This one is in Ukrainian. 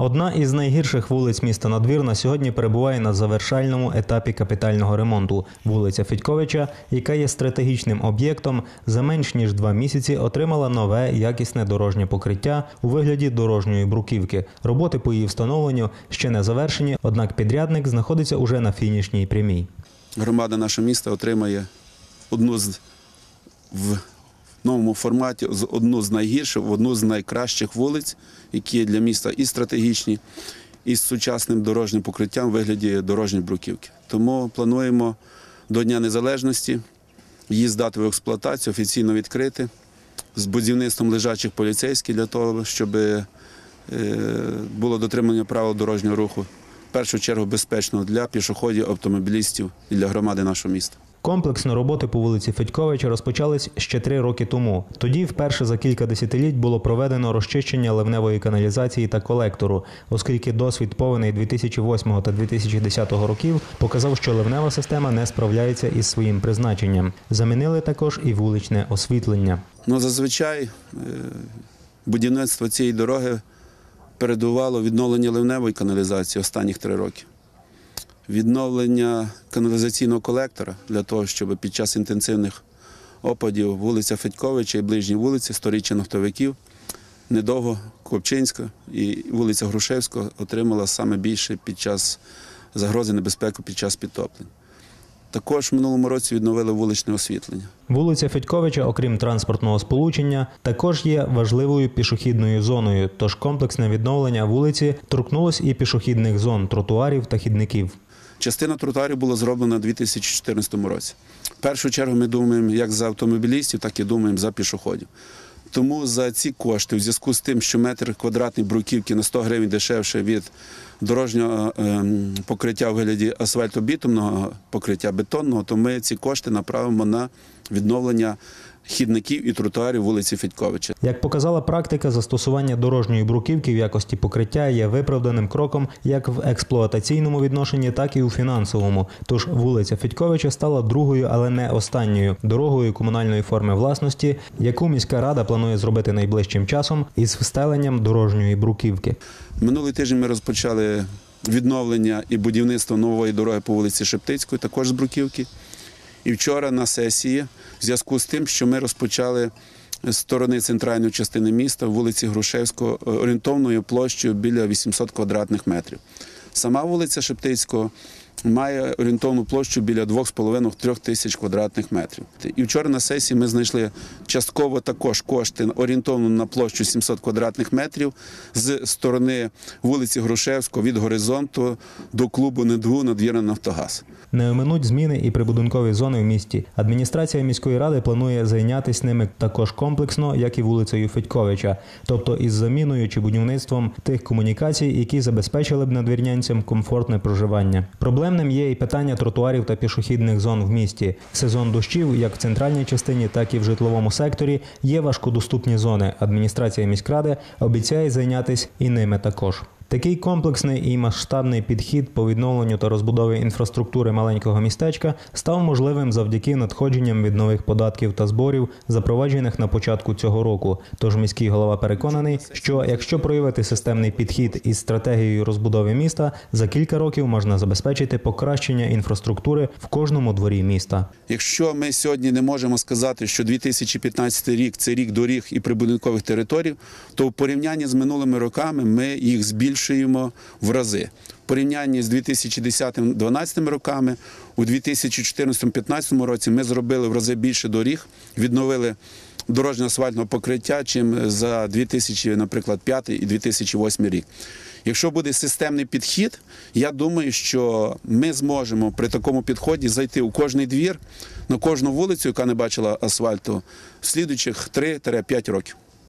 Одна із найгірших вулиць міста Надвір на сьогодні перебуває на завершальному етапі капітального ремонту. Вулиця Федьковича, яка є стратегічним об'єктом, за менш ніж два місяці отримала нове якісне дорожнє покриття у вигляді дорожньої бруківки. Роботи по її встановленню ще не завершені, однак підрядник знаходиться уже на фінішній прямій. Громада нашого міста отримає одну з новому форматі з- одну з найгірших, одну з найкращих вулиць, які є для міста і стратегічні, і з сучасним дорожнім покриттям в вигляді дорожньої бруківки. Тому плануємо до Дня Незалежності її здати в експлуатацію, офіційно відкрити з будівництвом лежачих поліцейських для того, щоб е, було дотримання правил дорожнього руху. В першу чергу безпечно для пішоходів, автомобілістів і для громади нашого міста. Комплексно роботи по вулиці Федьковича розпочались ще три роки тому. Тоді, вперше за кілька десятиліть, було проведено розчищення ливневої каналізації та колектору, оскільки досвід повеней 2008 та 2010 років показав, що ливнева система не справляється із своїм призначенням. Замінили також і вуличне освітлення. Ну, зазвичай е, будівництво цієї дороги передувало відновлення ливневої каналізації останніх три роки. Відновлення каналізаційного колектора для того, щоб під час інтенсивних опадів вулиця Федьковича і ближні вулиці, сторіччя нафтовиків, недовго Копчинська і вулиця Грушевського отримала саме більше під час загрози небезпеки під час підтоплень. Також в минулому році відновили вуличне освітлення. Вулиця Федьковича, окрім транспортного сполучення, також є важливою пішохідною зоною. Тож комплексне відновлення вулиці торкнулось і пішохідних зон, тротуарів та хідників. Частина тротуарів була зроблена у 2014 році. В першу чергу ми думаємо як за автомобілістів, так і думаємо за пішоходів. Тому за ці кошти, в зв'язку з тим, що метр квадратний бруківки на 100 гривень дешевше від дорожнього ем, покриття в вигляді асфальтобітумного покриття бетонного, то ми ці кошти направимо на відновлення хідників і тротуарів вулиці Федьковича. Як показала практика, застосування дорожньої бруківки в якості покриття є виправданим кроком як в експлуатаційному відношенні, так і у фінансовому. Тож вулиця Федьковича стала другою, але не останньою дорогою комунальної форми власності, яку міська рада планує зробити найближчим часом із встеленням дорожньої бруківки. Минулий тиждень ми розпочали відновлення і будівництво нової дороги по вулиці Шептицької, також з Бруківки. І вчора на сесії, в зв'язку з тим, що ми розпочали з сторони центральної частини міста, вулиці Грушевського, е, орієнтовною площею біля 800 квадратних метрів. Сама вулиця Шептицького має орієнтовну площу біля 2,5-3 тисяч квадратних метрів. І вчора на сесії ми знайшли частково також кошти орієнтовно на площу 700 квадратних метрів з сторони вулиці Грушевського від горизонту до клубу НЕДГУ «Надвірна Нафтогаз». Не оминуть зміни і прибудинкові зони в місті. Адміністрація міської ради планує зайнятися ними також комплексно, як і вулицею Федьковича, тобто із заміною чи будівництвом тих комунікацій, які забезпечили б надвірнянцям комфортне проживання. Проблемним є і питання тротуарів та пішохідних зон в місті. Сезон дощів, як в центральній частині, так і в житловому секторі, є важкодоступні зони. Адміністрація міськради обіцяє зайнятися і ними також. Такий комплексний і масштабний підхід по відновленню та розбудові інфраструктури маленького містечка став можливим завдяки надходженням від нових податків та зборів, запроваджених на початку цього року. Тож міський голова переконаний, що якщо проявити системний підхід із стратегією розбудови міста, за кілька років можна забезпечити покращення інфраструктури в кожному дворі міста. Якщо ми сьогодні не можемо сказати, що 2015 рік це рік доріг і прибудинкових територій, то в порівнянні з минулими роками ми їх збільшуємо в рази. В порівнянні з 2010-2012 роками, у 2014-2015 році ми зробили в рази більше доріг, відновили дорожньо асфальтного покриття, чим за 2000, наприклад, 5 і 2008 рік. Якщо буде системний підхід, я думаю, що ми зможемо при такому підході зайти у кожний двір, на кожну вулицю, яка не бачила асфальту, в слідуючих 3-5 років.